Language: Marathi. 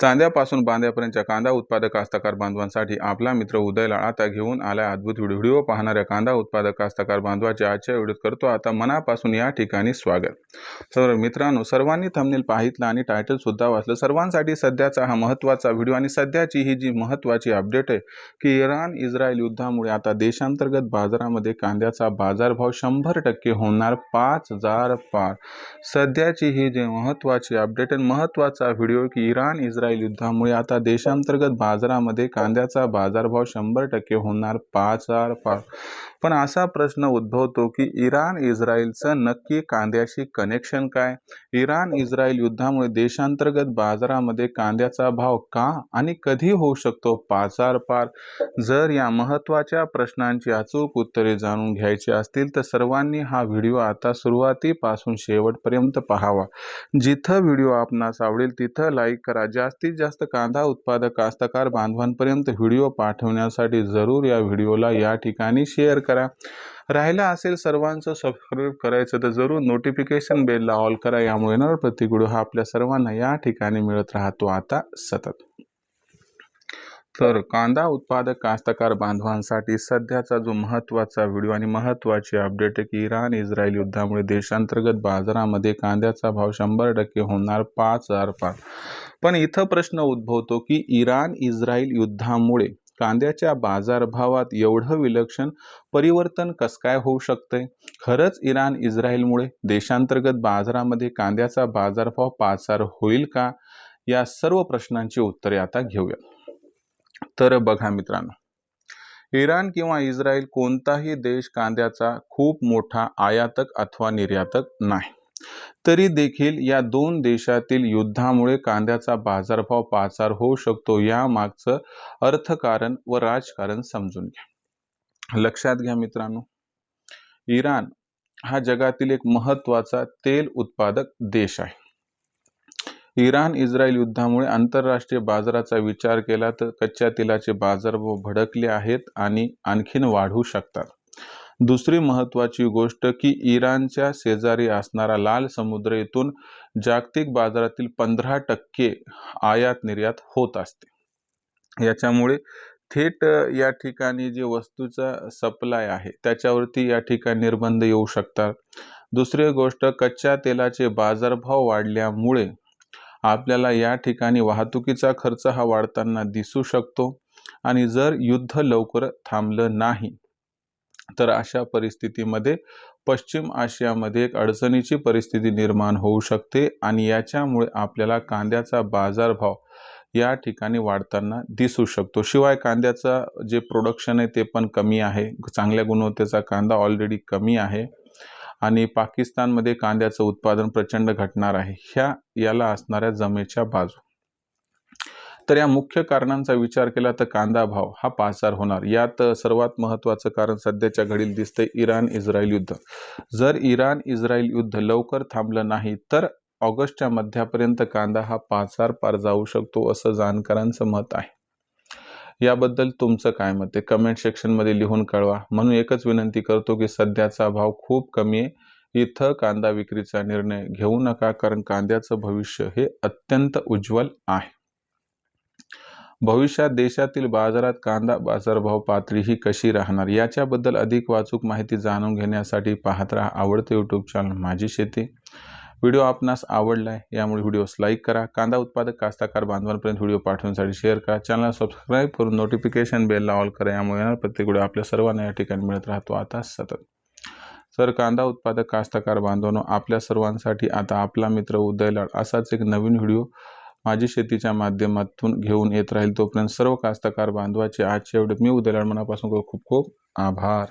चांद्यापासून बांद्यापर्यंतच्या कांदा उत्पादक कास्तकार बांधवांसाठी आपला मित्र उदयलाळ आता घेऊन आला अद्भुत व्हिडिओ व्हिडिओ पाहणाऱ्या कांदा उत्पादक कास्तकार बांधवाचे आजच्या व्हिडिओत करतो. आता मनापासून या ठिकाणी स्वागत. तर मित्रांनो सर्वांनी थंबनेल पाहितलं आणि टायटल सुद्धा वाचलं. सर्वांसाठी सध्याचा हा महत्त्वाचा व्हिडिओ आणि सध्याची ही जी महत्त्वाची अपडेट आहे की इराण इस्रायल युद्धामुळे आता देशांतर्गत बाजारामध्ये कांद्याचा बाजारभाव शंभर टक्के होणार पाच हजार पार. सध्याची ही जी महत्त्वाची अपडेट आणि महत्त्वाचा व्हिडिओ की इराण इस्रायल युद्धामुळे आता देशांतर्गत बाजारामध्ये कांद्याचा बाजारभाव शंभर टक्के होणार. पाच हजार पा पण असा प्रश्न उद्भवतो की इराण इस्रायलचं नक्की कांद्याशी कनेक्शन काय? इराण इस्रायल युद्धामुळे देशांतर्गत बाजारामध्ये कांद्याचा भाव का आणि कधी होऊ शकतो पाचार पार? जर या महत्त्वाच्या प्रश्नांची अचूक उत्तरे जाणून घ्यायची असतील तर सर्वांनी हा व्हिडिओ आता सुरुवातीपासून शेवटपर्यंत पाहावा. जिथं व्हिडिओ आपणास आवडेल तिथं लाईक करा. जास्तीत जास्त कांदा उत्पादक कास्तकार बांधवांपर्यंत व्हिडिओ पाठवण्यासाठी जरूर या व्हिडिओला या ठिकाणी शेअर करा. राहिला असेल सर्वांचं सबस्क्राईब करायचं तर जरूर नोटिफिकेशन बेलला ऑल करा. यामुळे येणार प्रत्येक व्हिडिओ हा आपल्या सर्वांना या ठिकाणी मिळत राहतो. आता सतत. तर कांदा उत्पादक कास्तकार बांधवांसाठी सध्याचा जो महत्त्वाचा व्हिडिओ आणि महत्त्वाची अपडेट आहे की इराण इस्रायल युद्धामुळे देशांतर्गत बाजारामध्ये कांद्याचा भाव शंभर टक्के होणार पाच हजार पार पण इथं प्रश्न उद्भवतो की इराण इस्रायल युद्धामुळे कांद्याच्या बाजारभावात एवढं विलक्षण परिवर्तन कसं काय होऊ शकतंय? खरंच इराण इस्रायलमुळे देशांतर्गत बाजारामध्ये कांद्याचा बाजारभाव पाचार होईल का? या सर्व प्रश्नांची उत्तरे आता घेऊया तर बघा मित्रांनो इराण किंवा इस्रायल कोणताही देश कांद्याचा खूप मोठा आयातक अथवा निर्यातक नाही. तरी देखील या दोन देशातील युद्धामुळे कांद्याचा बाजारभाव पाचार होऊ शकतो या मागचं अर्थकारण व राजकारण समजून घ्या. लक्षात घ्या मित्रांनो इराण हा जगातील एक महत्त्वाचा तेल उत्पादक देश आहे. इराण इस्रायल युद्धामुळे आंतरराष्ट्रीय बाजाराचा विचार केला तर कच्च्या तेलाचे बाजारभाव भडकले आहेत आणि आणखीन वाढू शकतात. दुसरी महत्त्वाची गोष्ट की इराणच्या शेजारी असणारा लाल समुद्र येथून जागतिक बाजारातील पंधरा टक्के आयात निर्यात होत असते. याच्यामुळे थेट या ठिकाणी जे वस्तूचा सप्लाय आहे त्याच्यावरती या ठिकाणी निर्बंध येऊ शकतात. दुसरी गोष्ट कच्च्या तेलाचे बाजारभाव वाढल्यामुळे आपल्याला या ठिकाणी वाहतुकीचा खर्च हा वाढताना दिसू शकतो आणि जर युद्ध लवकर थांबलं नाही तर अशा परिस्थितीमध्ये पश्चिम आशियामध्ये एक अडचणीची परिस्थिती निर्माण होऊ शकते आणि याच्यामुळे आपल्याला कांद्याचा बाजारभाव या ठिकाणी वाढताना दिसू शकतो. शिवाय कांद्याचा जे प्रोडक्शन आहे ते पण कमी आहे. चांगल्या गुणवत्तेचा कांदा ऑलरेडी कमी आहे आणि पाकिस्तानमध्ये कांद्याचं उत्पादन प्रचंड घटणार आहे. ह्या याला असणाऱ्या जमेच्या बाजू. तर या मुख्य कारणांचा विचार केला तर कांदा भाव हा पाचार होणार. यात सर्वात महत्त्वाचं कारण सध्याच्या घडीला दिसतंय इराण इस्रायल युद्ध. जर इराण इस्रायल युद्ध लवकर थांबलं नाही तर ऑगस्टच्या मध्यापर्यंत कांदा हा पाचार पार जाऊ शकतो असं जाणकारांचं मत आहे. याबद्दल तुमचं काय मत आहे? कमेंट सेक्शनमध्ये लिहून कळवा. म्हणून एकच विनंती करतो की सध्याचा भाव खूप कमी आहे. इथं कांदा विक्रीचा निर्णय घेऊ नका कारण कांद्याचं भविष्य हे अत्यंत उज्ज्वल आहे. भविष्यात देशातील बाजारात कांदा बाजारभाव पातळी ही कशी राहणार? याच्याबद्दल अधिक वाचूक माहिती जाणून घेण्यासाठी पाहत राहा आवडते यूट्यूब चॅनल माझी शेती. व्हिडिओ आपणास आवडला आहे यामुळे व्हिडिओस लाईक करा. कांदा उत्पादक कास्ताकार बांधवांपर्यंत व्हिडिओ पाठवण्यासाठी शेअर करा. चॅनल सबस्क्राईब करून नोटिफिकेशन बेलला ऑल करा. यामुळे येणार प्रत्येक व्हिडिओ आपल्या सर्वांना या ठिकाणी मिळत राहतो. आता सतत. तर कांदा उत्पादक कास्ताकार बांधवांनो आपल्या सर्वांसाठी आता आपला मित्र उदयलाड असाच एक नवीन व्हिडिओ माझी शेतीच्या माध्यमातून घेऊन येत राहील तोपर्यंत सर्व कास्तकार बांधवाचे आजच्या व्हिडिओत मी उदयलाड मनापासून खूप खूप आभार.